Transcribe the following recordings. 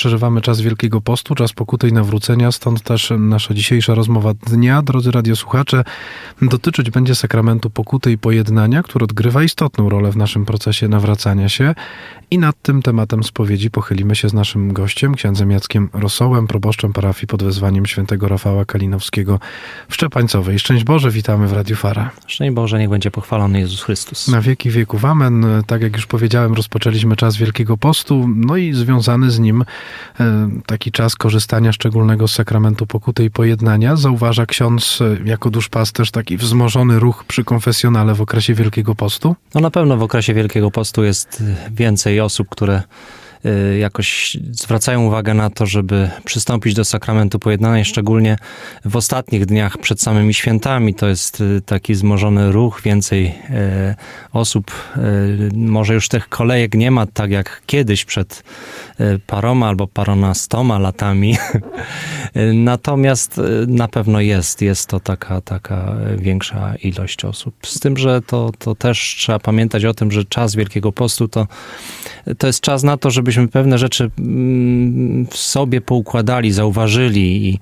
przeżywamy czas Wielkiego Postu, czas pokuty i nawrócenia, stąd też nasza dzisiejsza rozmowa dnia, drodzy radiosłuchacze, dotyczyć będzie sakramentu pokuty i pojednania, który odgrywa istotną rolę w naszym procesie nawracania się i nad tym tematem spowiedzi pochylimy się z naszym gościem, księdzem Jackiem Rosołem, proboszczem parafii pod wezwaniem świętego Rafała Kalinowskiego w Szczepańcowej. Szczęść Boże, witamy w Radiu Fara. Szczęść Boże, niech będzie pochwalony Jezus Chrystus. Na wieki wieków amen. Tak jak już powiedziałem, rozpoczęliśmy czas Wielkiego Postu, no i związany z nim taki czas korzystania szczególnego z sakramentu pokuty i pojednania. Zauważa ksiądz e, jako duszpasterz taki wzmożony ruch przy konfesjonale w okresie Wielkiego Postu? No na pewno w okresie Wielkiego Postu jest więcej osób, które jakoś zwracają uwagę na to, żeby przystąpić do sakramentu pojednania, szczególnie w ostatnich dniach przed samymi świętami. To jest y, taki wzmożony ruch, więcej y, osób. Może już tych kolejek nie ma tak jak kiedyś przed paroma albo paronastoma latami. Natomiast na pewno jest, jest to taka, taka większa ilość osób. Z tym, że to, to też trzeba pamiętać o tym, że czas Wielkiego Postu to, to jest czas na to, żebyśmy pewne rzeczy mm, w sobie poukładali, zauważyli i,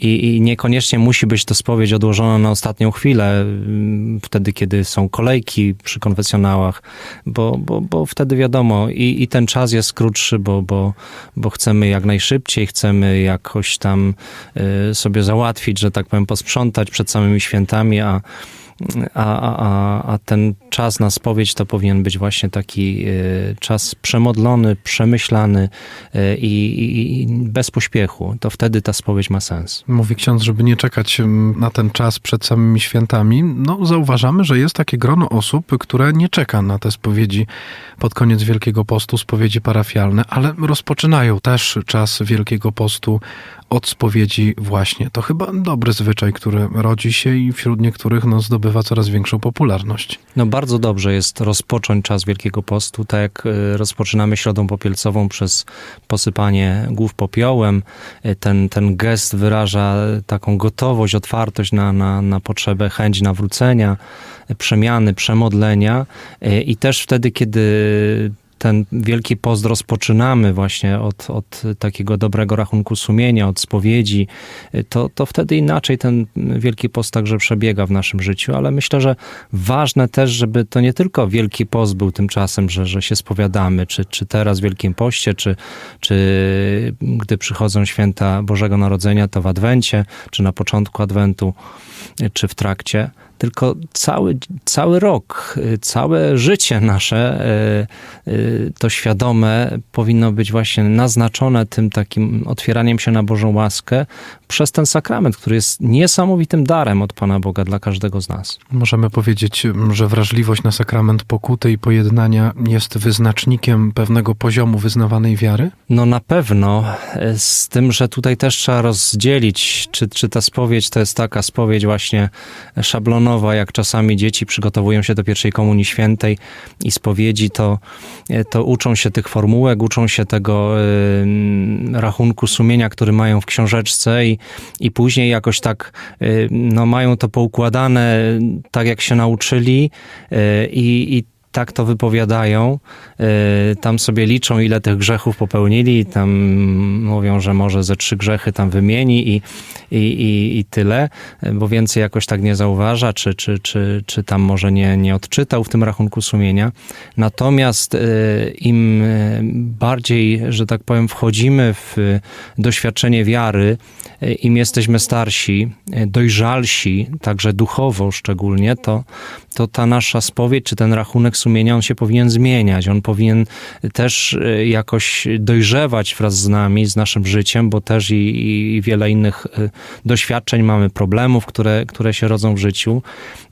i, I, niekoniecznie musi być to spowiedź odłożona na ostatnią chwilę, mm, wtedy, kiedy są kolejki przy konfesjonałach, bo, bo, bo wtedy wiadomo, i, i ten czas jest krótszy, bo, bo, bo chcemy jak najszybciej, chcemy jakoś tam y, sobie załatwić, że tak powiem, posprzątać przed samymi świętami, a a, a, a ten czas na spowiedź to powinien być właśnie taki e, czas przemodlony, przemyślany e, i, i, bez pośpiechu. To wtedy ta spowiedź ma sens. Mówi ksiądz, żeby nie czekać na ten czas przed samymi świętami. No, zauważamy, że jest takie grono osób, które nie czeka na te spowiedzi pod koniec Wielkiego Postu, spowiedzi parafialne, ale rozpoczynają też czas Wielkiego Postu od spowiedzi właśnie. To chyba dobry zwyczaj, który rodzi się i wśród niektórych no, zdobywa coraz większą popularność. No bardzo dobrze jest rozpocząć czas Wielkiego Postu, tak jak y, rozpoczynamy Środą Popielcową przez posypanie głów popiołem. Y, ten, ten gest wyraża taką gotowość, otwartość na, na, na potrzebę, chęć nawrócenia, przemiany, przemodlenia i też wtedy, kiedy ten Wielki Post rozpoczynamy właśnie od, od takiego dobrego rachunku sumienia, od spowiedzi, to, to wtedy inaczej ten Wielki Post także przebiega w naszym życiu, ale myślę, że ważne też, żeby to nie tylko Wielki Post był tym czasem, że, że się spowiadamy, czy, czy teraz w Wielkim Poście, czy, czy gdy przychodzą święta Bożego Narodzenia, to w Adwencie, czy na początku Adwentu, czy w trakcie, tylko cały, cały rok, całe życie nasze, e, e, to świadome, powinno być właśnie naznaczone tym takim otwieraniem się na Bożą łaskę przez ten sakrament, który jest niesamowitym darem od Pana Boga dla każdego z nas. Możemy powiedzieć, że wrażliwość na sakrament pokuty i pojednania jest wyznacznikiem pewnego poziomu wyznawanej wiary? No na pewno, e, z tym, że tutaj też trzeba rozdzielić, czy, czy ta spowiedź to jest taka spowiedź właśnie szablonowa, jak czasami dzieci przygotowują się do pierwszej komunii świętej i spowiedzi, to, e, to uczą się tych formułek, uczą się tego y, rachunku sumienia, który mają w książeczce i, i później jakoś tak y, no, mają to poukładane tak, jak się nauczyli y, i tak to wypowiadają. E, tam sobie liczą, ile tych grzechów popełnili, tam mówią, że może ze trzy grzechy tam wymieni i, i, i, i tyle, bo więcej jakoś tak nie zauważa, czy, czy, czy, czy tam może nie, nie odczytał w tym rachunku sumienia. Natomiast e, im bardziej, że tak powiem, wchodzimy w doświadczenie wiary, im jesteśmy starsi, dojrzalsi, także duchowo szczególnie, to, to ta nasza spowiedź, czy ten rachunek sumienia, on się powinien zmieniać. On powinien też e, jakoś dojrzewać wraz z nami, z naszym życiem, bo też i, i wiele innych e, doświadczeń mamy, problemów, które, które się rodzą w życiu.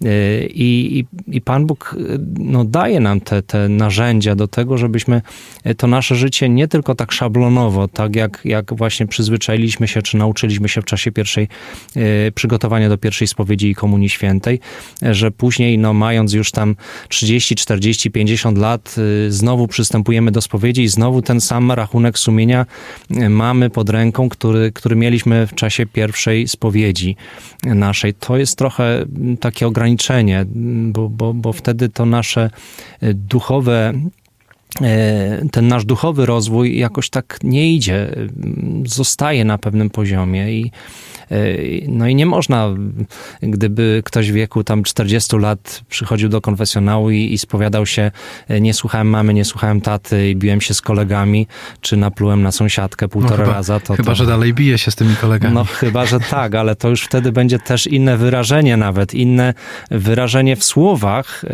E, I, i, i Pan Bóg no, daje nam te, te narzędzia do tego, żebyśmy to nasze życie nie tylko tak szablonowo, tak jak, jak właśnie przyzwyczailiśmy się, czy nauczyliśmy się w czasie pierwszej przygotowania do pierwszej spowiedzi i Komunii Świętej, że później, no, mając już tam 30, 40, 50 lat, y, znowu przystępujemy do spowiedzi i znowu ten sam rachunek sumienia y, mamy pod ręką, który, który mieliśmy w czasie pierwszej spowiedzi naszej. To jest trochę mm, takie ograniczenie, bo, bo, bo wtedy to nasze y, duchowe ten nasz duchowy rozwój jakoś tak nie idzie, mm, zostaje na pewnym poziomie i e, no i nie można, gdyby ktoś w wieku tam 40 lat przychodził do konfesjonału i, i spowiadał się, e, nie słuchałem mamy, nie słuchałem taty i biłem się z kolegami, czy naplułem na sąsiadkę półtora No chyba- raza, to Chyba, to, że dalej bije się z tymi kolegami. no chyba, że tak, ale to już wtedy będzie też inne wyrażenie nawet, inne wyrażenie w słowach e,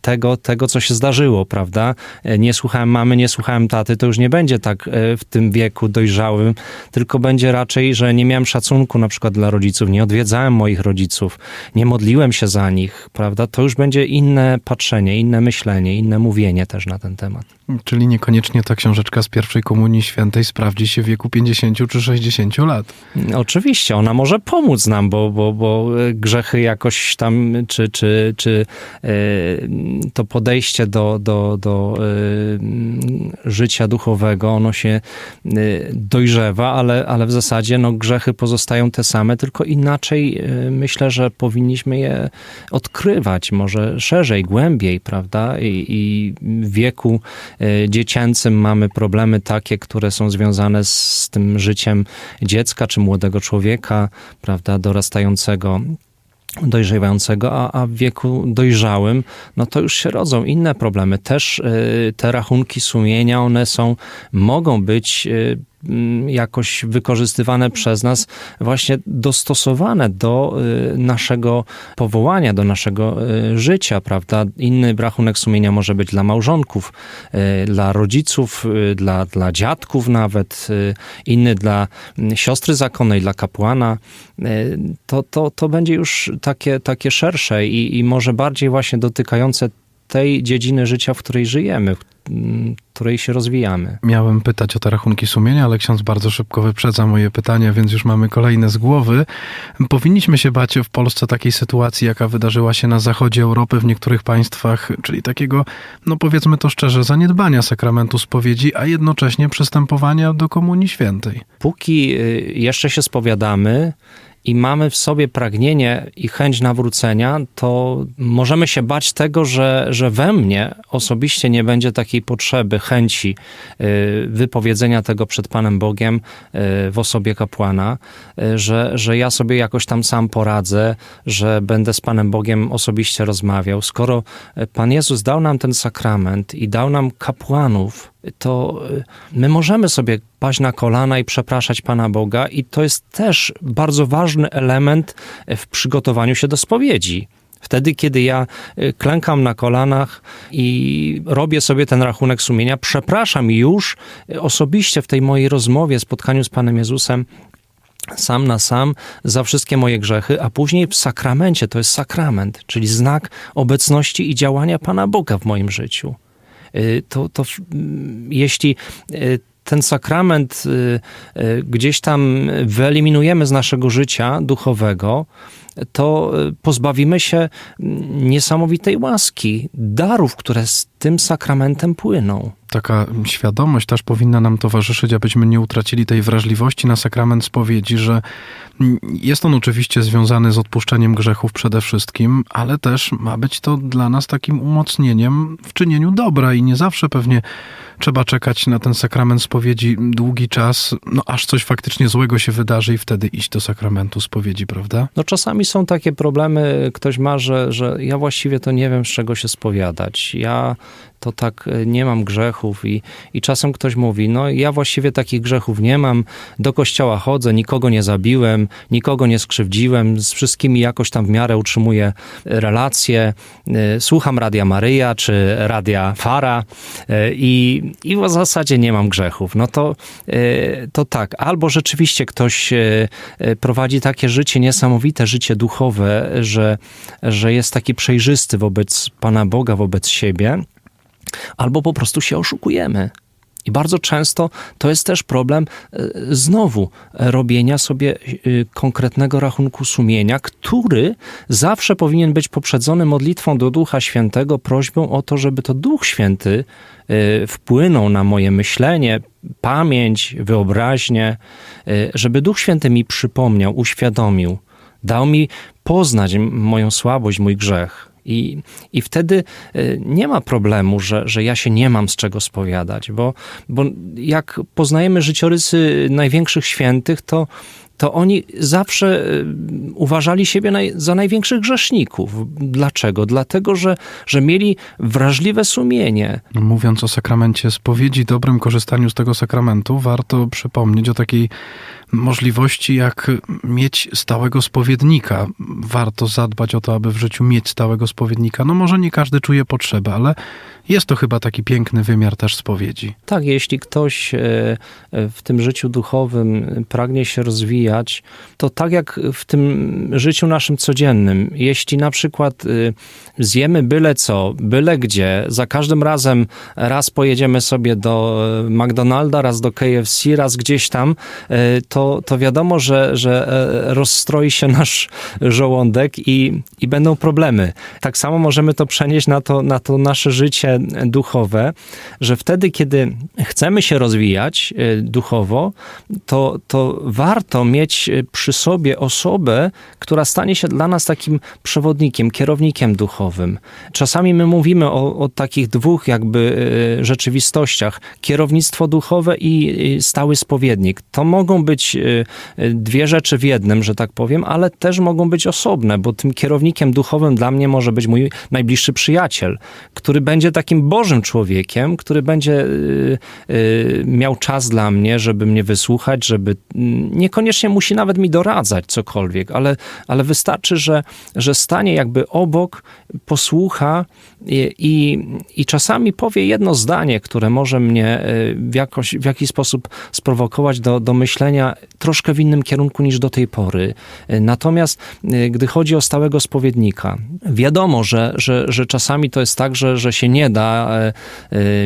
tego, tego co się zdarzyło, prawda? E, Nie słuchałem mamy, nie słuchałem taty, to już nie będzie tak e, w tym wieku dojrzałym, tylko będzie raczej, że nie miałem szacunku na przykład dla rodziców, nie odwiedzałem moich rodziców, nie modliłem się za nich, prawda? To już będzie inne patrzenie, inne myślenie, inne mówienie też na ten temat. Czyli niekoniecznie ta książeczka z pierwszej komunii świętej sprawdzi się w wieku 50 czy 60 lat. Oczywiście, ona może pomóc nam, bo, bo, bo e, grzechy jakoś tam, czy, czy, czy e, to podejście do, do, do e, życia duchowego, ono się dojrzewa, ale, ale w zasadzie no, grzechy pozostają te same, tylko inaczej myślę, że powinniśmy je odkrywać, może szerzej, głębiej, prawda? I, i w wieku dziecięcym mamy problemy takie, które są związane z tym życiem dziecka czy młodego człowieka, prawda, dorastającego dojrzewającego, a, a w wieku dojrzałym, no to już się rodzą inne problemy. Też y, te rachunki sumienia, one są, mogą być y, jakoś wykorzystywane przez nas, właśnie dostosowane do y, naszego powołania, do naszego y, życia, prawda? Inny rachunek sumienia może być dla małżonków, y, dla rodziców, dla, dla dziadków nawet, inny dla mm, siostry zakonnej, dla kapłana. To, to, to będzie już takie, takie szersze i, i może bardziej właśnie dotykające tej dziedziny życia, w której żyjemy, w mm, której się rozwijamy. Miałem pytać o te rachunki sumienia, ale ksiądz bardzo szybko wyprzedza moje pytania, więc już mamy kolejne z głowy. Powinniśmy się bać w Polsce takiej sytuacji, jaka wydarzyła się na zachodzie Europy w niektórych państwach, czyli takiego, no powiedzmy to szczerze, zaniedbania sakramentu spowiedzi, a jednocześnie przystępowania do Komunii Świętej. Póki y, jeszcze się spowiadamy i mamy w sobie pragnienie i chęć nawrócenia, to możemy się bać tego, że, że we mnie osobiście nie będzie takiej potrzeby, chęci y, wypowiedzenia tego przed Panem Bogiem y, w osobie kapłana, y, że, że ja sobie jakoś tam sam poradzę, że będę z Panem Bogiem osobiście rozmawiał. Skoro Pan Jezus dał nam ten sakrament i dał nam kapłanów, to y, my możemy sobie paść na kolana i przepraszać Pana Boga, i to jest też bardzo ważny element w przygotowaniu się do spowiedzi. Wtedy, kiedy ja y, klękam na kolanach i robię sobie ten rachunek sumienia, przepraszam już y, osobiście w tej mojej rozmowie, spotkaniu z Panem Jezusem, sam na sam za wszystkie moje grzechy, a później w sakramencie, to jest sakrament, czyli znak obecności i działania Pana Boga w moim życiu. Y, To, to jeśli y, ten sakrament y, gdzieś tam wyeliminujemy z naszego życia duchowego, to y, pozbawimy się niesamowitej łaski, darów, które z tym sakramentem płyną. Taka świadomość też powinna nam towarzyszyć, abyśmy nie utracili tej wrażliwości na sakrament spowiedzi, że jest on oczywiście związany z odpuszczeniem grzechów przede wszystkim, ale też ma być to dla nas takim umocnieniem w czynieniu dobra i nie zawsze pewnie trzeba czekać na ten sakrament spowiedzi długi czas, no aż coś faktycznie złego się wydarzy i wtedy iść do sakramentu spowiedzi, prawda? No czasami są takie problemy, ktoś ma, że, że ja właściwie to nie wiem, z czego się spowiadać. Ja to tak e, nie mam grzechów i, i czasem ktoś mówi, no ja właściwie takich grzechów nie mam, do kościoła chodzę, nikogo nie zabiłem, nikogo nie skrzywdziłem, z wszystkimi jakoś tam w miarę utrzymuję relacje, e, słucham Radia Maryja czy Radia Fara e, i, i w zasadzie nie mam grzechów. No to, to tak, albo rzeczywiście ktoś prowadzi takie życie niesamowite, życie duchowe, że, że jest taki przejrzysty wobec Pana Boga, wobec siebie, albo po prostu się oszukujemy. I bardzo często to jest też problem e, znowu e, robienia sobie e, konkretnego rachunku sumienia, który zawsze powinien być poprzedzony modlitwą do Ducha Świętego, prośbą o to, żeby to Duch Święty wpłynął na moje myślenie, pamięć, wyobraźnię, żeby Duch Święty mi przypomniał, uświadomił, dał mi poznać moją słabość, mój grzech. I, i wtedy y, nie ma problemu, że, że ja się nie mam z czego spowiadać, bo, bo jak poznajemy życiorysy największych świętych, to to oni zawsze y, uważali siebie naj, za największych grzeszników. Dlaczego? Dlatego, że, że mieli wrażliwe sumienie. Mówiąc o sakramencie spowiedzi, dobrym korzystaniu z tego sakramentu, warto przypomnieć o takiej możliwości, jak mieć stałego spowiednika. Warto zadbać o to, aby w życiu mieć stałego spowiednika. No może nie każdy czuje potrzebę, ale jest to chyba taki piękny wymiar też spowiedzi. Tak, jeśli ktoś e, e, w tym życiu duchowym pragnie się rozwijać, to tak jak w tym życiu naszym codziennym, jeśli na przykład e, zjemy byle co, byle gdzie, za każdym razem raz pojedziemy sobie do McDonalda, raz do KFC, raz gdzieś tam, to, to wiadomo, że, że rozstroi się nasz żołądek i, i będą problemy. Tak samo możemy to przenieść na to, na to nasze życie duchowe, że wtedy, kiedy chcemy się rozwijać duchowo, to, to warto mieć przy sobie osobę, która stanie się dla nas takim przewodnikiem, kierownikiem duchowym. Czasami my mówimy o, o takich dwóch jakby rzeczywistościach: kierownictwo duchowe i stały spowiednik. To mogą być dwie rzeczy w jednym, że tak powiem, ale też mogą być osobne, bo tym kierownikiem duchowym dla mnie może być mój najbliższy przyjaciel, który będzie takim Bożym człowiekiem, który będzie y, y, miał czas dla mnie, żeby mnie wysłuchać, żeby niekoniecznie musi nawet mi doradzać cokolwiek, ale, ale wystarczy, że, że stanie jakby obok, posłucha i, i, czasami powie jedno zdanie, które może mnie y, w, jakoś, w jakiś sposób sprowokować do, do myślenia troszkę w innym kierunku niż do tej pory. Natomiast gdy chodzi o stałego spowiednika, wiadomo, że, że, że czasami to jest tak, że, że się nie da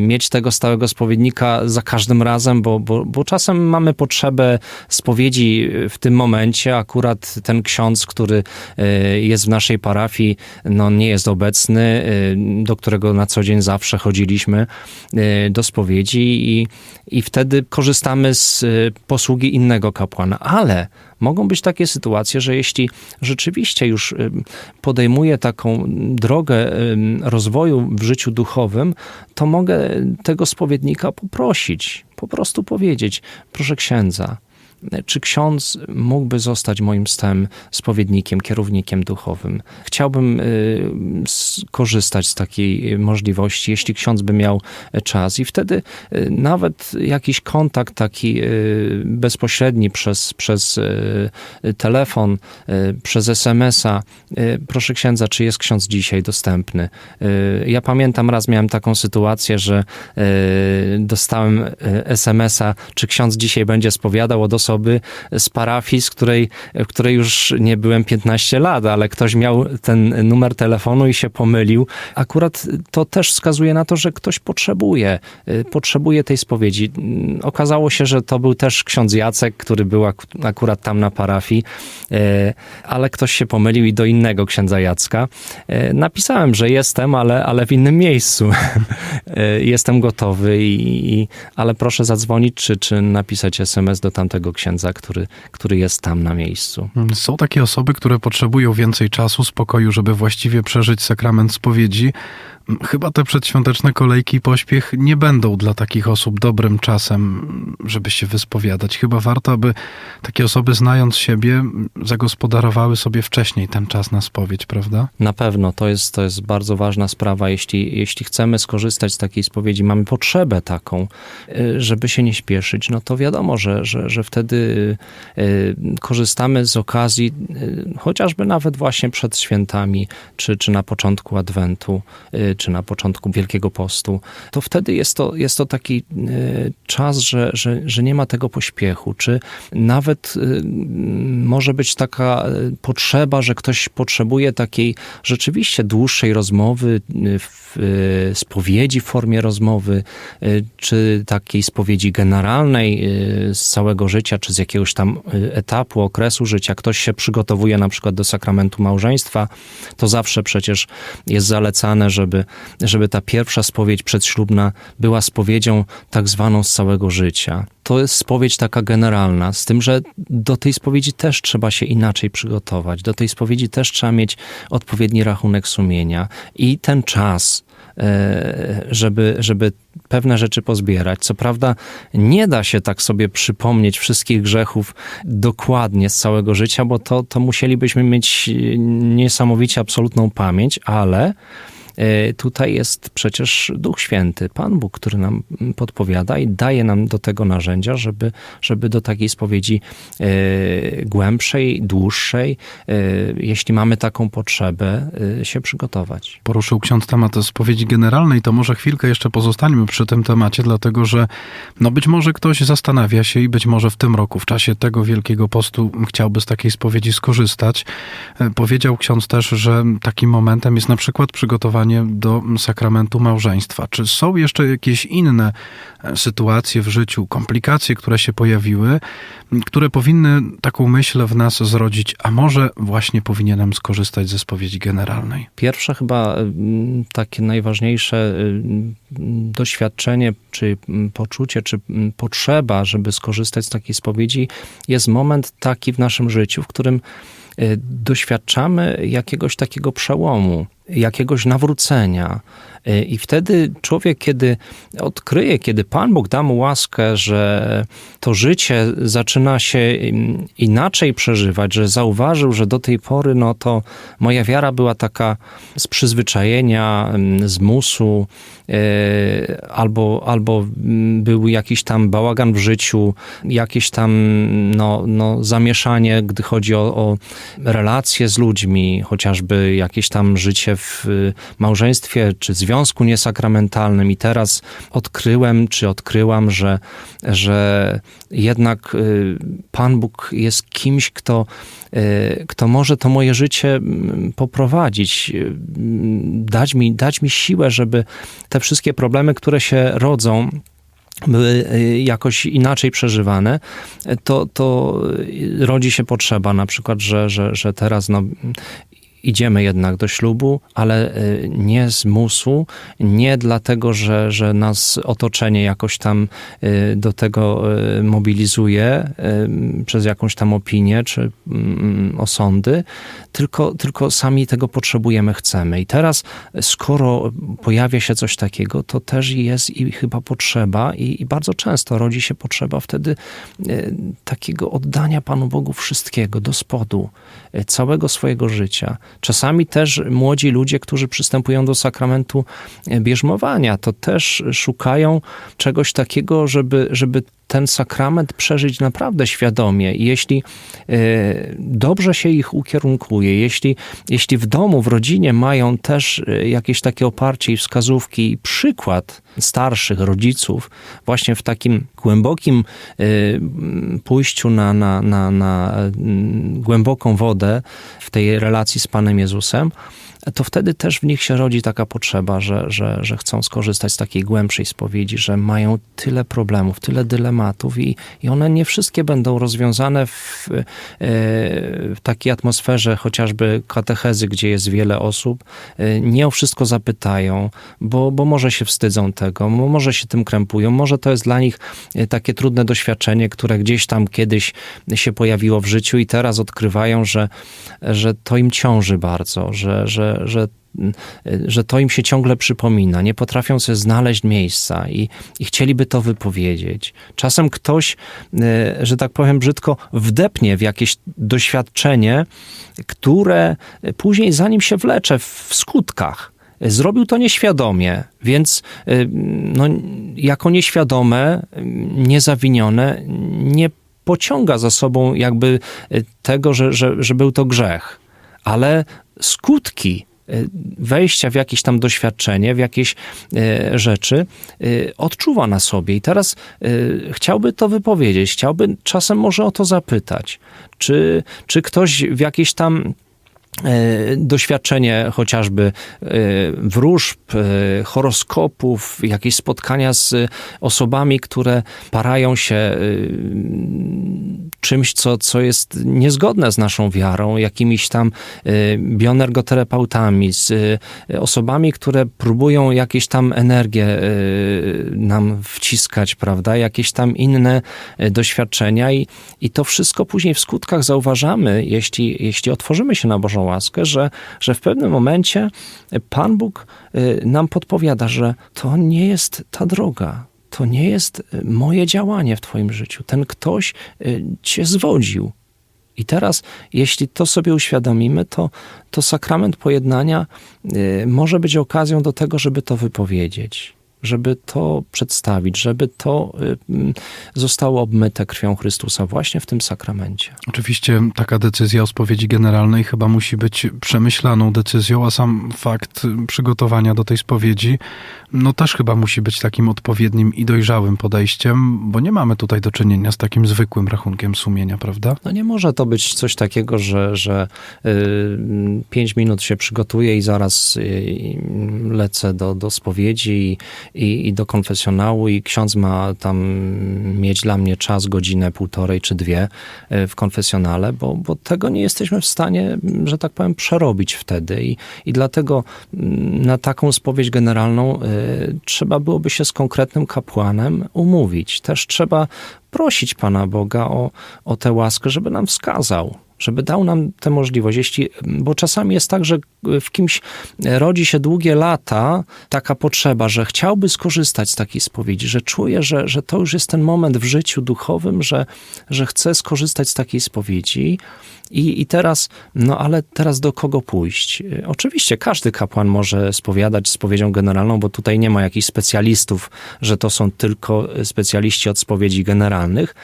mieć tego stałego spowiednika za każdym razem, bo, bo, bo czasem mamy potrzebę spowiedzi w tym momencie. Akurat ten ksiądz, który jest w naszej parafii, no nie jest obecny, do którego na co dzień zawsze chodziliśmy do spowiedzi i, i wtedy korzystamy z posługi innego kapłana. Ale mogą być takie sytuacje, że jeśli rzeczywiście już podejmuję taką drogę rozwoju w życiu duchowym, to mogę tego spowiednika poprosić, po prostu powiedzieć: Proszę księdza, czy ksiądz mógłby zostać moim stem spowiednikiem, kierownikiem duchowym? Chciałbym skorzystać z takiej możliwości, jeśli ksiądz by miał czas. I wtedy nawet jakiś kontakt taki bezpośredni przez, przez telefon, przez SMS-a. Proszę księdza, czy jest ksiądz dzisiaj dostępny? Ja pamiętam raz miałem taką sytuację, że dostałem SMS-a, czy ksiądz dzisiaj będzie spowiadał od osoby, osoby z parafii, z której, w której już nie byłem 15 lat, ale ktoś miał ten numer telefonu i się pomylił. Akurat to też wskazuje na to, że ktoś potrzebuje, potrzebuje tej spowiedzi. Okazało się, że to był też ksiądz Jacek, który był akurat tam na parafii, ale ktoś się pomylił i do innego księdza Jacka. Napisałem, że jestem, ale, ale w innym miejscu. jestem gotowy, i, ale proszę zadzwonić czy, czy napisać SMS do tamtego księdza księdza, który, który jest tam na miejscu. Są takie osoby, które potrzebują więcej czasu, spokoju, żeby właściwie przeżyć sakrament spowiedzi. Chyba te przedświąteczne kolejki i pośpiech nie będą dla takich osób dobrym czasem, żeby się wyspowiadać. Chyba warto, aby takie osoby, znając siebie, zagospodarowały sobie wcześniej ten czas na spowiedź, prawda? Na pewno, to jest, to jest bardzo ważna sprawa. Jeśli, jeśli chcemy skorzystać z takiej spowiedzi, mamy potrzebę taką, y, żeby się nie śpieszyć, no to wiadomo, że, że, że wtedy y, korzystamy z okazji, y, chociażby nawet właśnie przed świętami, czy, czy na początku Adwentu, czy na początku Wielkiego Postu, to wtedy jest to, jest to taki e, czas, że, że, że nie ma tego pośpiechu, czy nawet e, może być taka e, potrzeba, że ktoś potrzebuje takiej rzeczywiście dłuższej rozmowy, w, spowiedzi w formie rozmowy, czy takiej spowiedzi generalnej z całego życia, czy z jakiegoś tam etapu, okresu życia. Ktoś się przygotowuje na przykład do sakramentu małżeństwa, to zawsze przecież jest zalecane, żeby żeby, ta pierwsza spowiedź przedślubna była spowiedzią tak zwaną z całego życia. To jest spowiedź taka generalna, z tym, że do tej spowiedzi też trzeba się inaczej przygotować. Do tej spowiedzi też trzeba mieć odpowiedni rachunek sumienia i ten czas, e, żeby, żeby pewne rzeczy pozbierać. Co prawda, nie da się tak sobie przypomnieć wszystkich grzechów dokładnie z całego życia, bo to, to musielibyśmy mieć niesamowicie absolutną pamięć, ale tutaj jest przecież Duch Święty, Pan Bóg, który nam podpowiada i daje nam do tego narzędzia, żeby, żeby do takiej spowiedzi e, głębszej, dłuższej, e, jeśli mamy taką potrzebę, e, się przygotować. Poruszył ksiądz temat spowiedzi generalnej, to może chwilkę jeszcze pozostańmy przy tym temacie, dlatego że no być może ktoś zastanawia się i być może w tym roku, w czasie tego Wielkiego Postu chciałby z takiej spowiedzi skorzystać. E, Powiedział ksiądz też, że takim momentem jest na przykład przygotowanie do sakramentu małżeństwa. Czy są jeszcze jakieś inne e, sytuacje w życiu, komplikacje, które się pojawiły, które powinny taką myśl w nas zrodzić, a może właśnie powinienem skorzystać ze spowiedzi generalnej? Pierwsze chyba mm, takie najważniejsze mm, doświadczenie, czy poczucie, czy potrzeba, żeby skorzystać z takiej spowiedzi, jest moment taki w naszym życiu, w którym doświadczamy jakiegoś takiego przełomu, jakiegoś nawrócenia. Y, I wtedy człowiek, kiedy odkryje, kiedy Pan Bóg da mu łaskę, że to życie zaczyna się mm, inaczej przeżywać, że zauważył, że do tej pory no to moja wiara była taka z przyzwyczajenia, mm, z musu, y, albo, albo mm, był jakiś tam bałagan w życiu, jakieś tam no, no, zamieszanie, gdy chodzi o, o relacje z ludźmi, chociażby jakieś tam życie w y, małżeństwie czy związku niesakramentalnym. I teraz odkryłem, czy odkryłam, że, że jednak y, Pan Bóg jest kimś, kto, y, kto może to moje życie poprowadzić, y, dać mi, dać mi siłę, żeby te wszystkie problemy, które się rodzą, były jakoś inaczej przeżywane, to, to rodzi się potrzeba na przykład, że, że, że teraz no, idziemy jednak do ślubu, ale y, nie z musu, nie dlatego, że, że nas otoczenie jakoś tam y, do tego y, mobilizuje przez jakąś tam opinię czy mm, osądy, tylko, tylko sami tego potrzebujemy, chcemy. I teraz, skoro pojawia się coś takiego, to też jest i chyba potrzeba, i, i bardzo często rodzi się potrzeba wtedy takiego oddania Panu Bogu wszystkiego do spodu, całego swojego życia. Czasami też młodzi ludzie, którzy przystępują do sakramentu bierzmowania, to też szukają czegoś takiego, żeby, żeby ten sakrament przeżyć naprawdę świadomie. I jeśli e, dobrze się ich ukierunkuje, jeśli, jeśli w domu, w rodzinie mają też e, jakieś takie oparcie i wskazówki i przykład starszych rodziców, właśnie w takim głębokim e, pójściu na, na, na, na mm, głęboką wodę w tej relacji z Panem Jezusem, to wtedy też w nich się rodzi taka potrzeba, że, że, że chcą skorzystać z takiej głębszej spowiedzi, że mają tyle problemów, tyle dylematów i, i one nie wszystkie będą rozwiązane w, e, w takiej atmosferze chociażby katechezy, gdzie jest wiele osób. E, Nie o wszystko zapytają, bo, bo może się wstydzą tego, mo- może się tym krępują, może to jest dla nich e, takie trudne doświadczenie, które gdzieś tam kiedyś się pojawiło w życiu i teraz odkrywają, że, że to im ciąży bardzo, że, że, że, że to im się ciągle przypomina. Nie potrafią sobie znaleźć miejsca i, i chcieliby to wypowiedzieć. Czasem ktoś, e, że tak powiem brzydko, wdepnie w jakieś doświadczenie, które później za nim się wlecze w skutkach. Zrobił to nieświadomie, więc y, no, jako nieświadome, niezawinione, nie pociąga za sobą jakby tego, że, że, że był to grzech. Ale skutki y, wejścia w jakieś tam doświadczenie, w jakieś y, rzeczy y, odczuwa na sobie. I teraz chciałby to wypowiedzieć, chciałby czasem może o to zapytać, czy, czy ktoś w jakiejś tam e, doświadczenie chociażby e, wróżb, e, horoskopów, jakieś spotkania z osobami, które parają się, e, czymś, co, co jest niezgodne z naszą wiarą, jakimiś tam bioenergoterapeutami, z osobami, które próbują jakieś tam energię nam wciskać, prawda, jakieś tam inne doświadczenia i, i to wszystko później w skutkach zauważamy, jeśli, jeśli otworzymy się na Bożą łaskę, że, że w pewnym momencie Pan Bóg y, nam podpowiada, że to nie jest ta droga, to nie jest y, moje działanie w Twoim życiu. Ten ktoś y, Cię zwodził. I teraz, jeśli to sobie uświadomimy, to, to sakrament pojednania może być okazją do tego, żeby to wypowiedzieć, żeby to przedstawić, żeby to y, mm, zostało obmyte krwią Chrystusa właśnie w tym sakramencie. Oczywiście taka decyzja o spowiedzi generalnej chyba musi być przemyślaną decyzją, a sam fakt przygotowania do tej spowiedzi, no też chyba musi być takim odpowiednim i dojrzałym podejściem, bo nie mamy tutaj do czynienia z takim zwykłym rachunkiem sumienia, prawda? No nie może to być coś takiego, że, że y, pięć minut się przygotuję i zaraz y, lecę do, do spowiedzi i, i, i do konfesjonału i ksiądz ma tam mieć dla mnie czas, godzinę, półtorej czy dwie y, w konfesjonale, bo, bo tego nie jesteśmy w stanie, że tak powiem, przerobić wtedy i, i dlatego mm, na taką spowiedź generalną y, trzeba byłoby się z konkretnym kapłanem umówić. Też trzeba prosić Pana Boga o, o tę łaskę, żeby nam wskazał, żeby dał nam tę możliwość. Jeśli, bo czasami jest tak, że w kimś rodzi się długie lata taka potrzeba, że chciałby skorzystać z takiej spowiedzi, że czuje, że, że to już jest ten moment w życiu duchowym, że, że chce skorzystać z takiej spowiedzi. I, I teraz, no ale teraz do kogo pójść? Oczywiście każdy kapłan może spowiadać spowiedzią generalną, bo tutaj nie ma jakichś specjalistów, że to są tylko specjaliści od spowiedzi generalnych,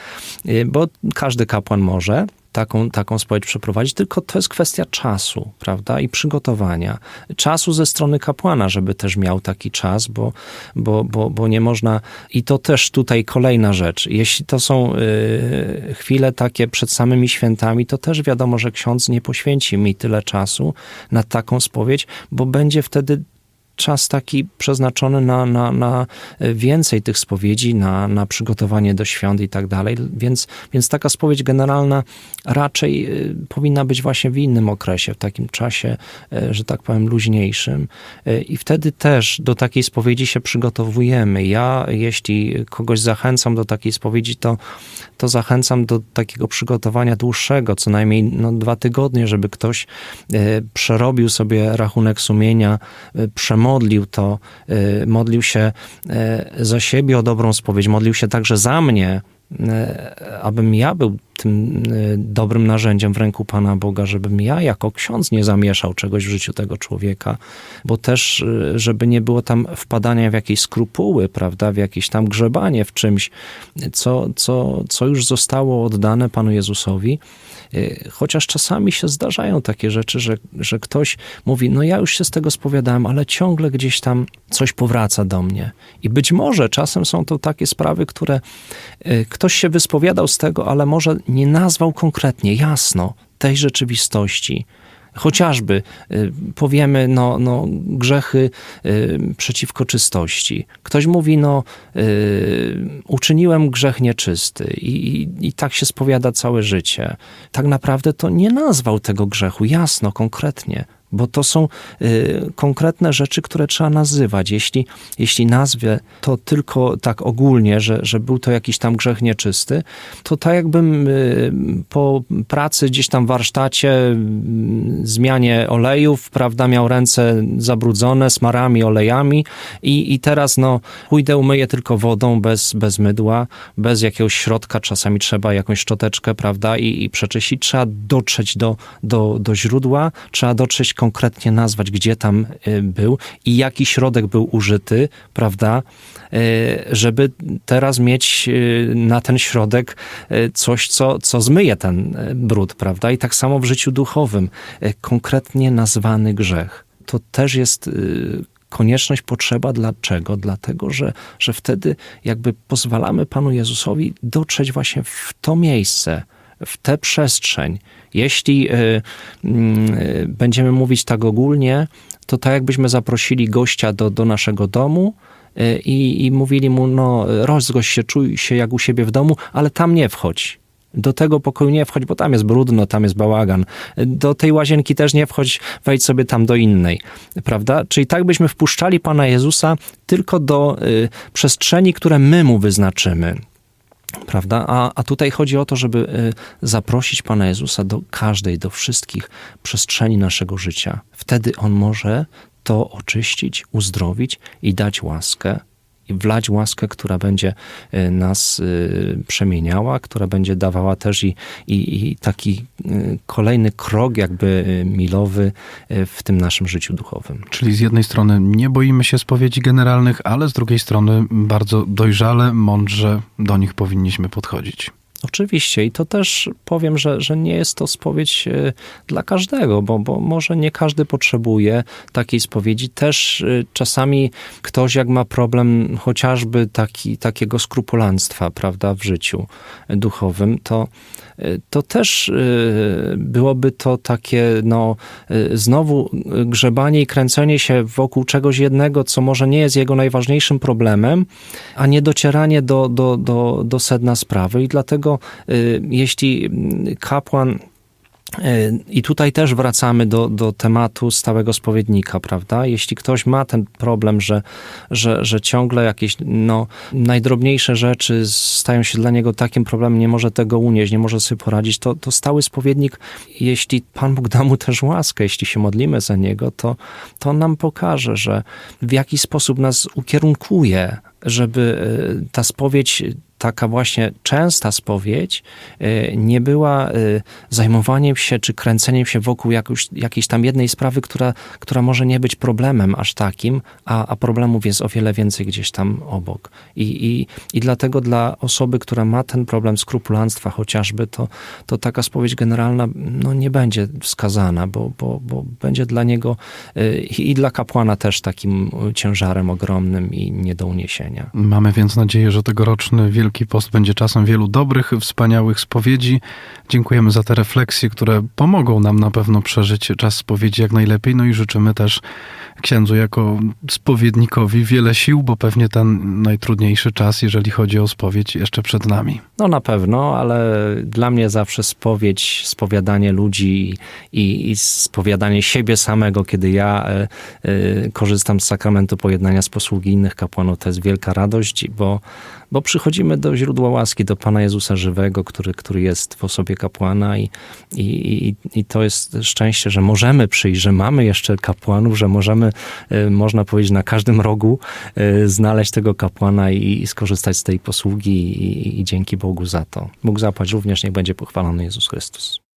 bo każdy kapłan może taką, taką spowiedź przeprowadzić, tylko to jest kwestia czasu, prawda, i przygotowania. Czasu ze strony kapłana, żeby też miał taki czas, bo, bo, bo, bo nie można... I to też tutaj kolejna rzecz. Jeśli to są y, chwile takie przed samymi świętami, to też wiadomo, że ksiądz nie poświęci mi tyle czasu na taką spowiedź, bo będzie wtedy czas taki przeznaczony na, na, na więcej tych spowiedzi, na, na przygotowanie do świąt i tak dalej. Więc, więc taka spowiedź generalna raczej y, powinna być właśnie w innym okresie, w takim czasie, y, że tak powiem, luźniejszym. I wtedy też do takiej spowiedzi się przygotowujemy. Ja, jeśli kogoś zachęcam do takiej spowiedzi, to, to zachęcam do takiego przygotowania dłuższego, co najmniej no, dwa tygodnie, żeby ktoś przerobił sobie rachunek sumienia, przemówił modlił to, modlił się za siebie o dobrą spowiedź, modlił się także za mnie, abym ja był tym dobrym narzędziem w ręku Pana Boga, żebym ja jako ksiądz nie zamieszał czegoś w życiu tego człowieka, bo też, żeby nie było tam wpadania w jakieś skrupuły, prawda, w jakieś tam grzebanie w czymś, co, co, co już zostało oddane Panu Jezusowi. Chociaż czasami się zdarzają takie rzeczy, że, że ktoś mówi, no ja już się z tego spowiadałem, ale ciągle gdzieś tam coś powraca do mnie. I być może czasem są to takie sprawy, które ktoś się wyspowiadał z tego, ale może nie nazwał konkretnie, jasno tej rzeczywistości. Chociażby y, powiemy, no, no grzechy y, przeciwko czystości. Ktoś mówi, no y, uczyniłem grzech nieczysty i, i, i tak się spowiada całe życie. Tak naprawdę to nie nazwał tego grzechu jasno, konkretnie, bo to są y, konkretne rzeczy, które trzeba nazywać. Jeśli, jeśli nazwę to tylko tak ogólnie, że, że był to jakiś tam grzech nieczysty, to tak jakbym y, po pracy gdzieś tam w warsztacie, y, zmianie olejów, prawda, miał ręce zabrudzone smarami, olejami i, i teraz no pójdę umyję tylko wodą, bez, bez mydła, bez jakiegoś środka, czasami trzeba jakąś szczoteczkę, prawda, i, i przeczyścić. Trzeba dotrzeć do, do, do źródła, trzeba dotrzeć konkretnie nazwać, gdzie tam y, był i jaki środek był użyty, prawda, y, żeby teraz mieć y, na ten środek coś, co, co zmyje ten brud, prawda? I tak samo w życiu duchowym, konkretnie nazwany grzech. To też jest konieczność, potrzeba. Dlaczego? Dlatego, że, że wtedy jakby pozwalamy Panu Jezusowi dotrzeć właśnie w to miejsce, w tę przestrzeń. Jeśli y, y, będziemy mówić tak ogólnie, to tak jakbyśmy zaprosili gościa do, do naszego domu y, i, i mówili mu, no rozgość się, czuj się jak u siebie w domu, ale tam nie wchodź. Do tego pokoju nie wchodź, bo tam jest brudno, tam jest bałagan. Do tej łazienki też nie wchodź, wejdź sobie tam do innej, prawda? Czyli tak byśmy wpuszczali Pana Jezusa tylko do y, przestrzeni, które my Mu wyznaczymy. Prawda? A, a tutaj chodzi o to, żeby y, zaprosić Pana Jezusa do każdej, do wszystkich przestrzeni naszego życia. Wtedy On może to oczyścić, uzdrowić i dać łaskę, wlać łaskę, która będzie y, nas y, przemieniała, która będzie dawała też i, i, i taki y, kolejny krok, jakby milowy w tym naszym życiu duchowym. Czyli z jednej strony nie boimy się spowiedzi generalnych, ale z drugiej strony bardzo dojrzale, mądrze do nich powinniśmy podchodzić. Oczywiście i to też powiem, że, że nie jest to spowiedź e, dla każdego, bo, bo może nie każdy potrzebuje takiej spowiedzi. Też e, czasami ktoś jak ma problem chociażby taki, takiego skrupulanstwa, prawda, w życiu duchowym, to, to też e, byłoby to takie, no, e, znowu grzebanie i kręcenie się wokół czegoś jednego, co może nie jest jego najważniejszym problemem, a nie docieranie do, do, do, do sedna sprawy. I dlatego, y, jeśli kapłan y, i tutaj też wracamy do, do tematu stałego spowiednika, prawda? Jeśli ktoś ma ten problem, że, że, że ciągle jakieś no, najdrobniejsze rzeczy stają się dla niego takim problemem, nie może tego unieść, nie może sobie poradzić, to, to stały spowiednik, jeśli Pan Bóg da mu też łaskę, jeśli się modlimy za niego, to, to nam pokaże, że w jaki sposób nas ukierunkuje, żeby y, ta spowiedź taka właśnie częsta spowiedź y, nie była y, zajmowaniem się czy kręceniem się wokół jakoś, jakiejś tam jednej sprawy, która, która może nie być problemem aż takim, a, a problemów jest o wiele więcej gdzieś tam obok. I, i, I dlatego dla osoby, która ma ten problem skrupulanstwa chociażby, to, to taka spowiedź generalna no, nie będzie wskazana, bo, bo, bo będzie dla niego y, i dla kapłana też takim ciężarem ogromnym i nie do uniesienia. Mamy więc nadzieję, że tegoroczny Wielki Post będzie czasem wielu dobrych, wspaniałych spowiedzi. Dziękujemy za te refleksje, które pomogą nam na pewno przeżyć czas spowiedzi jak najlepiej. No i życzymy też księdzu jako spowiednikowi wiele sił, bo pewnie ten najtrudniejszy czas, jeżeli chodzi o spowiedź, jeszcze przed nami. No na pewno, ale dla mnie zawsze spowiedź, spowiadanie ludzi i, i spowiadanie siebie samego, kiedy ja e, e, korzystam z sakramentu pojednania z posługi innych kapłanów, to jest wielka radość, bo, bo przychodzimy do źródła łaski, do Pana Jezusa żywego, który, który jest w osobie kapłana i, i, i, to jest szczęście, że możemy przyjść, że mamy jeszcze kapłanów, że możemy, e, można powiedzieć, na każdym rogu e, znaleźć tego kapłana i, i skorzystać z tej posługi i, i dzięki Bogu za to. Bóg zapłać również, niech będzie pochwalony Jezus Chrystus.